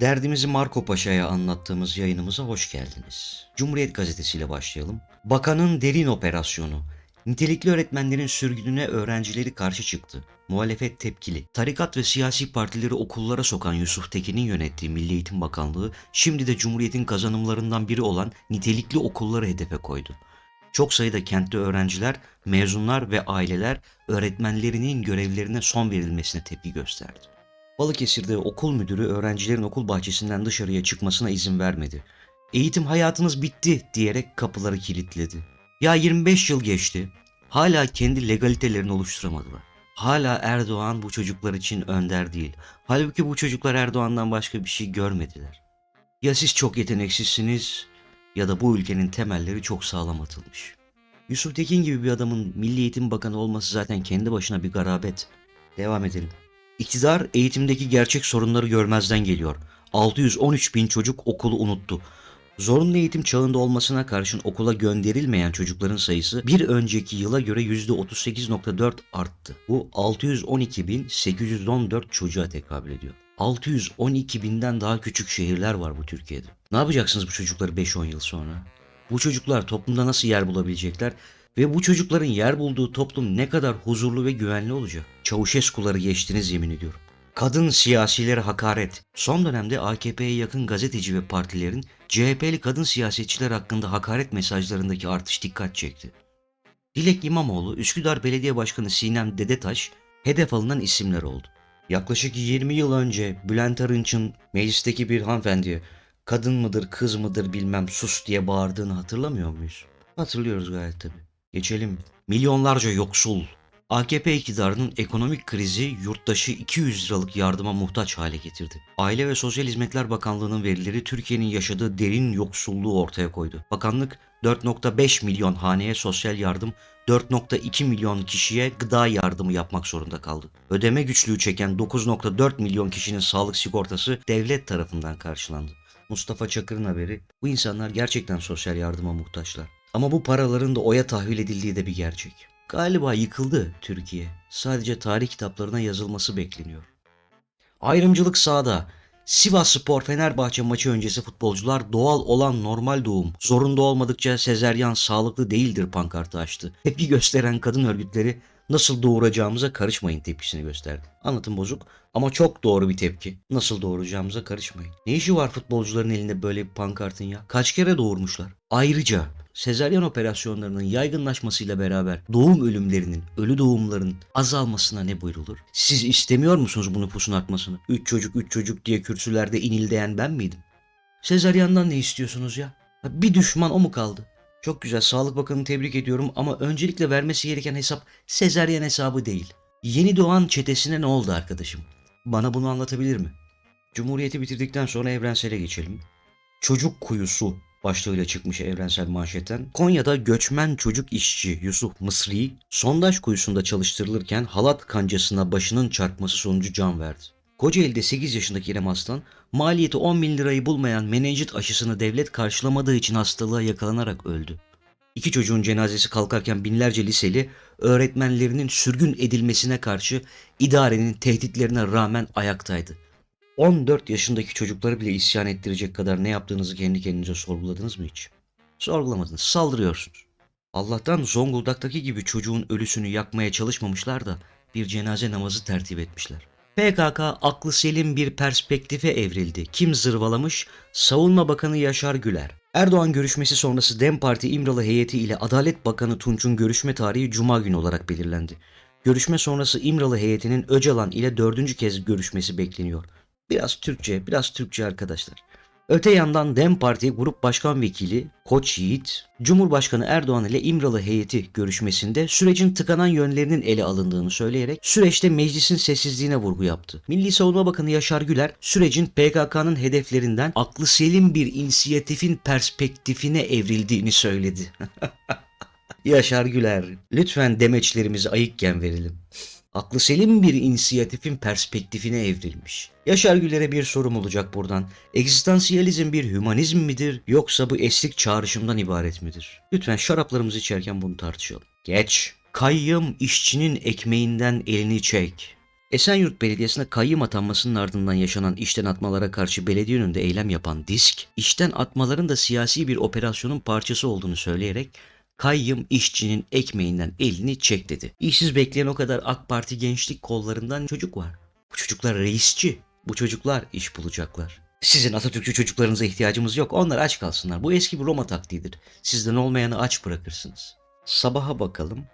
Derdimizi Marco Paşa'ya anlattığımız yayınımıza hoş geldiniz. Cumhuriyet Gazetesi ile başlayalım. Bakanın derin operasyonu. Nitelikli öğretmenlerin sürgününe öğrencileri karşı çıktı. Muhalefet tepkili. Tarikat ve siyasi partileri okullara sokan Yusuf Tekin'in yönettiği Milli Eğitim Bakanlığı şimdi de Cumhuriyet'in kazanımlarından biri olan nitelikli okulları hedefe koydu. Çok sayıda kentte öğrenciler, mezunlar ve aileler öğretmenlerinin görevlerine son verilmesine tepki gösterdi. Balıkesir'de okul müdürü öğrencilerin okul bahçesinden dışarıya çıkmasına izin vermedi. Eğitim hayatınız bitti diyerek kapıları kilitledi. Ya 25 yıl geçti. Hala kendi legalitelerini oluşturamadılar. Hala Erdoğan bu çocuklar için önder değil. Halbuki bu çocuklar Erdoğan'dan başka bir şey görmediler. Ya siz çok yeteneksizsiniz ya da bu ülkenin temelleri çok sağlam atılmış. Yusuf Tekin gibi bir adamın Milli Eğitim Bakanı olması zaten kendi başına bir garabet. Devam edelim. İktidar eğitimdeki gerçek sorunları görmezden geliyor. 613 bin çocuk okulu unuttu. Zorunlu eğitim çağında olmasına karşın okula gönderilmeyen çocukların sayısı bir önceki yıla göre %38.4 arttı. Bu 612.814 çocuğa tekabül ediyor. 612 binden daha küçük şehirler var bu Türkiye'de. Ne yapacaksınız bu çocukları 5-10 yıl sonra? Bu çocuklar toplumda nasıl yer bulabilecekler ve bu çocukların yer bulduğu toplum ne kadar huzurlu ve güvenli olacak? Çavuşeskuları geçtiniz yemin ediyorum. Kadın siyasilere hakaret. Son dönemde AKP'ye yakın gazeteci ve partilerin CHP'li kadın siyasetçiler hakkında hakaret mesajlarındaki artış dikkat çekti. Dilek İmamoğlu, Üsküdar Belediye Başkanı Sinem Dedetaş hedef alınan isimler oldu. Yaklaşık 20 yıl önce Bülent Arınç'ın meclisteki bir hanımefendiye kadın mıdır kız mıdır bilmem sus diye bağırdığını hatırlamıyor muyuz? Hatırlıyoruz gayet tabii. Geçelim. Milyonlarca yoksul. AKP iktidarının ekonomik krizi yurttaşı 200 liralık yardıma muhtaç hale getirdi. Aile ve Sosyal Hizmetler Bakanlığı'nın verileri Türkiye'nin yaşadığı derin yoksulluğu ortaya koydu. Bakanlık 4.5 milyon haneye sosyal yardım, 4.2 milyon kişiye gıda yardımı yapmak zorunda kaldı. Ödeme güçlüğü çeken 9.4 milyon kişinin sağlık sigortası devlet tarafından karşılandı. Mustafa Çakır'ın haberi bu insanlar gerçekten sosyal yardıma muhtaçlar. Ama bu paraların da oya tahvil edildiği de bir gerçek. Galiba yıkıldı Türkiye. Sadece tarih kitaplarına yazılması bekleniyor. Ayrımcılık sağda. Sivas Spor Fenerbahçe maçı öncesi futbolcular doğal olan normal doğum, zorunda olmadıkça sezeryan sağlıklı değildir pankartı açtı. Tepki gösteren kadın örgütleri nasıl doğuracağımıza karışmayın tepkisini gösterdi. Anlatım bozuk ama çok doğru bir tepki. Nasıl doğuracağımıza karışmayın. Ne işi var futbolcuların elinde böyle bir pankartın ya? Kaç kere doğurmuşlar? Ayrıca sezaryen operasyonlarının yaygınlaşmasıyla beraber doğum ölümlerinin, ölü doğumların azalmasına ne buyrulur? Siz istemiyor musunuz bu nüfusun artmasını? Üç çocuk, üç çocuk diye kürsülerde inildeyen ben miydim? Sezaryen'den ne istiyorsunuz ya? Bir düşman o mu kaldı? Çok güzel. Sağlık Bakanı'nı tebrik ediyorum ama öncelikle vermesi gereken hesap sezaryen hesabı değil. Yeni doğan çetesine ne oldu arkadaşım? Bana bunu anlatabilir mi? Cumhuriyeti bitirdikten sonra evrensele geçelim. Çocuk kuyusu başlığıyla çıkmış evrensel manşetten. Konya'da göçmen çocuk işçi Yusuf Mısri sondaj kuyusunda çalıştırılırken halat kancasına başının çarpması sonucu can verdi. Kocaeli'de 8 yaşındaki İrem Aslan, maliyeti 10 bin lirayı bulmayan menenjit aşısını devlet karşılamadığı için hastalığa yakalanarak öldü. İki çocuğun cenazesi kalkarken binlerce liseli öğretmenlerinin sürgün edilmesine karşı idarenin tehditlerine rağmen ayaktaydı. 14 yaşındaki çocukları bile isyan ettirecek kadar ne yaptığınızı kendi kendinize sorguladınız mı hiç? Sorgulamadınız, saldırıyorsunuz. Allah'tan Zonguldak'taki gibi çocuğun ölüsünü yakmaya çalışmamışlar da bir cenaze namazı tertip etmişler. PKK aklı selim bir perspektife evrildi. Kim zırvalamış? Savunma Bakanı Yaşar Güler. Erdoğan görüşmesi sonrası DEM Parti İmralı heyeti ile Adalet Bakanı Tunç'un görüşme tarihi Cuma günü olarak belirlendi. Görüşme sonrası İmralı heyetinin Öcalan ile dördüncü kez görüşmesi bekleniyor. Biraz Türkçe, biraz Türkçe arkadaşlar. Öte yandan DEM Parti Grup Başkan Vekili Koç Yiğit, Cumhurbaşkanı Erdoğan ile İmralı heyeti görüşmesinde sürecin tıkanan yönlerinin ele alındığını söyleyerek süreçte meclisin sessizliğine vurgu yaptı. Milli Savunma Bakanı Yaşar Güler, sürecin PKK'nın hedeflerinden aklı selim bir inisiyatifin perspektifine evrildiğini söyledi. Yaşar Güler, lütfen demeçlerimizi ayıkken verelim aklı selim bir inisiyatifin perspektifine evrilmiş. Yaşar Güler'e bir sorum olacak buradan. Egzistansiyalizm bir hümanizm midir yoksa bu eslik çağrışımdan ibaret midir? Lütfen şaraplarımızı içerken bunu tartışalım. Geç. Kayyım işçinin ekmeğinden elini çek. Esenyurt Belediyesi'ne kayyım atanmasının ardından yaşanan işten atmalara karşı belediye önünde eylem yapan DİSK, işten atmaların da siyasi bir operasyonun parçası olduğunu söyleyerek kayyım işçinin ekmeğinden elini çek dedi. İşsiz bekleyen o kadar AK Parti gençlik kollarından çocuk var. Bu çocuklar reisçi. Bu çocuklar iş bulacaklar. Sizin Atatürkçü çocuklarınıza ihtiyacımız yok. Onlar aç kalsınlar. Bu eski bir Roma taktiğidir. Sizden olmayanı aç bırakırsınız. Sabaha bakalım.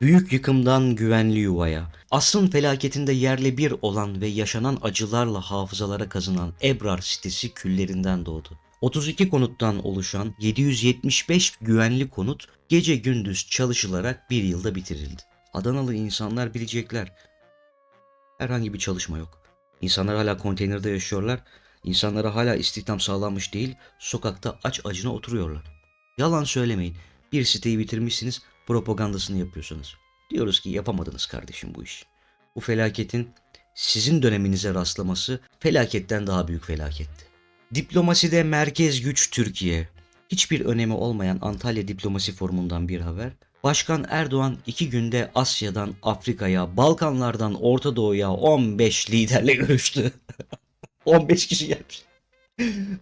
Büyük yıkımdan güvenli yuvaya, asrın felaketinde yerle bir olan ve yaşanan acılarla hafızalara kazınan Ebrar sitesi küllerinden doğdu. 32 konuttan oluşan 775 güvenli konut gece gündüz çalışılarak bir yılda bitirildi. Adanalı insanlar bilecekler. Herhangi bir çalışma yok. İnsanlar hala konteynerde yaşıyorlar. İnsanlara hala istihdam sağlanmış değil, sokakta aç acına oturuyorlar. Yalan söylemeyin. Bir siteyi bitirmişsiniz, propagandasını yapıyorsunuz. Diyoruz ki yapamadınız kardeşim bu iş. Bu felaketin sizin döneminize rastlaması felaketten daha büyük felaketti. Diplomaside merkez güç Türkiye. Hiçbir önemi olmayan Antalya Diplomasi Forumu'ndan bir haber. Başkan Erdoğan iki günde Asya'dan Afrika'ya, Balkanlardan Orta Doğu'ya 15 liderle görüştü. 15 kişi gelmiş.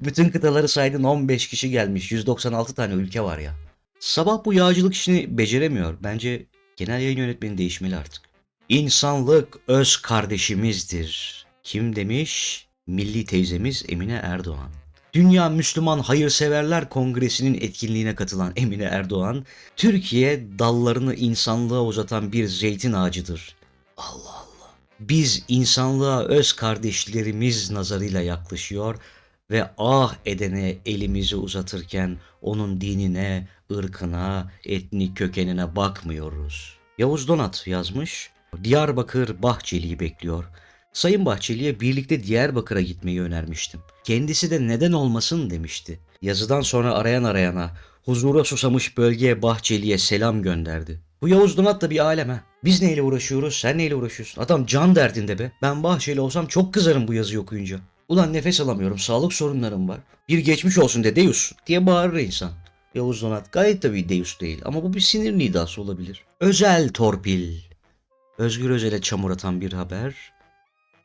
Bütün kıtaları saydın 15 kişi gelmiş. 196 tane ülke var ya. Sabah bu yağcılık işini beceremiyor. Bence genel yayın yönetmeni değişmeli artık. İnsanlık öz kardeşimizdir. Kim demiş? Milli teyzemiz Emine Erdoğan. Dünya Müslüman Hayırseverler Kongresi'nin etkinliğine katılan Emine Erdoğan, Türkiye dallarını insanlığa uzatan bir zeytin ağacıdır. Allah Allah. Biz insanlığa öz kardeşlerimiz nazarıyla yaklaşıyor ve ah edene elimizi uzatırken onun dinine, ırkına, etnik kökenine bakmıyoruz. Yavuz Donat yazmış. Diyarbakır Bahçeli'yi bekliyor. Sayın Bahçeli'ye birlikte Diyarbakır'a gitmeyi önermiştim. Kendisi de neden olmasın demişti. Yazıdan sonra arayan arayana, huzura susamış bölgeye Bahçeli'ye selam gönderdi. Bu Yavuz Donat da bir alem ha. Biz neyle uğraşıyoruz, sen neyle uğraşıyorsun? Adam can derdinde be. Ben Bahçeli olsam çok kızarım bu yazıyı okuyunca. Ulan nefes alamıyorum, sağlık sorunlarım var. Bir geçmiş olsun de Deus diye bağırır insan. Yavuz Donat gayet tabii Deus değil ama bu bir sinir nidası olabilir. Özel torpil. Özgür Özel'e çamur atan bir haber.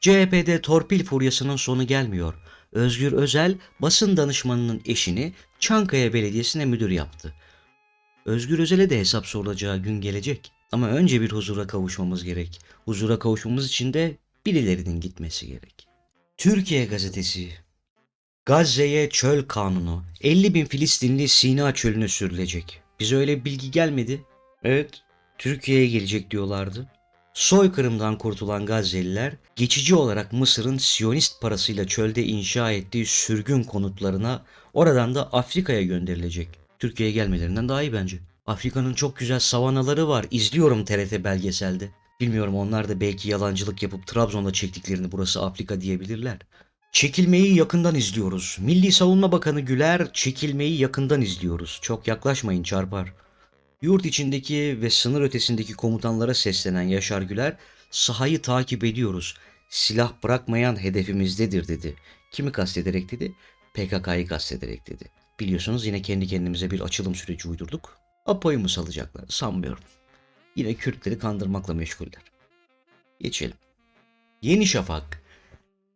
CHP'de torpil furyasının sonu gelmiyor. Özgür Özel basın danışmanının eşini Çankaya Belediyesi'ne müdür yaptı. Özgür Özel'e de hesap sorulacağı gün gelecek. Ama önce bir huzura kavuşmamız gerek. Huzura kavuşmamız için de birilerinin gitmesi gerek. Türkiye Gazetesi Gazze'ye çöl kanunu. 50 bin Filistinli Sina çölüne sürülecek. Bize öyle bilgi gelmedi. Evet, Türkiye'ye gelecek diyorlardı. Soykırımdan kurtulan Gazze'liler geçici olarak Mısır'ın Siyonist parasıyla çölde inşa ettiği sürgün konutlarına oradan da Afrika'ya gönderilecek. Türkiye'ye gelmelerinden daha iyi bence. Afrika'nın çok güzel savanaları var. İzliyorum TRT belgeselde. Bilmiyorum onlar da belki yalancılık yapıp Trabzon'da çektiklerini burası Afrika diyebilirler. Çekilmeyi yakından izliyoruz. Milli Savunma Bakanı Güler çekilmeyi yakından izliyoruz. Çok yaklaşmayın çarpar. Yurt içindeki ve sınır ötesindeki komutanlara seslenen Yaşar Güler, sahayı takip ediyoruz. Silah bırakmayan hedefimizdedir dedi. Kimi kastederek dedi? PKK'yı kastederek dedi. Biliyorsunuz yine kendi kendimize bir açılım süreci uydurduk. Apo'yu mu salacaklar? Sanmıyorum. Yine Kürtleri kandırmakla meşguller. Geçelim. Yeni Şafak.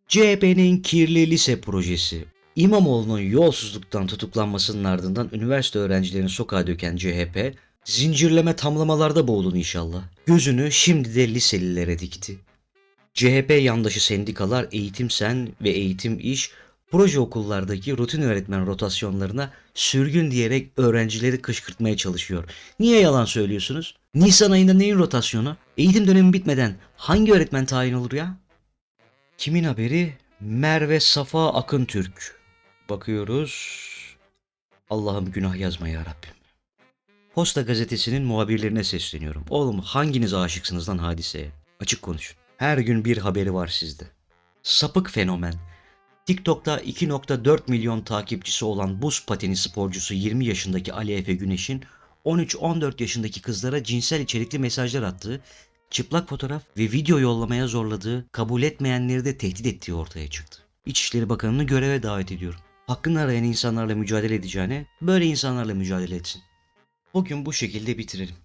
CHP'nin kirli lise projesi. İmamoğlu'nun yolsuzluktan tutuklanmasının ardından üniversite öğrencilerini sokağa döken CHP, zincirleme tamlamalarda boğulun inşallah. Gözünü şimdi de liselilere dikti. CHP yandaşı sendikalar Eğitim Sen ve Eğitim İş proje okullardaki rutin öğretmen rotasyonlarına sürgün diyerek öğrencileri kışkırtmaya çalışıyor. Niye yalan söylüyorsunuz? Nisan ayında neyin rotasyonu? Eğitim dönemi bitmeden hangi öğretmen tayin olur ya? Kimin haberi? Merve Safa Akın Türk. Bakıyoruz. Allah'ım günah yazma ya Rabbim. Posta gazetesinin muhabirlerine sesleniyorum. Oğlum hanginiz aşıksınız lan hadiseye? Açık konuşun. Her gün bir haberi var sizde. Sapık fenomen. TikTok'ta 2.4 milyon takipçisi olan buz pateni sporcusu 20 yaşındaki Ali Efe Güneş'in 13-14 yaşındaki kızlara cinsel içerikli mesajlar attığı, çıplak fotoğraf ve video yollamaya zorladığı, kabul etmeyenleri de tehdit ettiği ortaya çıktı. İçişleri Bakanı'nı göreve davet ediyorum. Hakkını arayan insanlarla mücadele edeceğine böyle insanlarla mücadele etsin. Bugün bu şekilde bitirelim.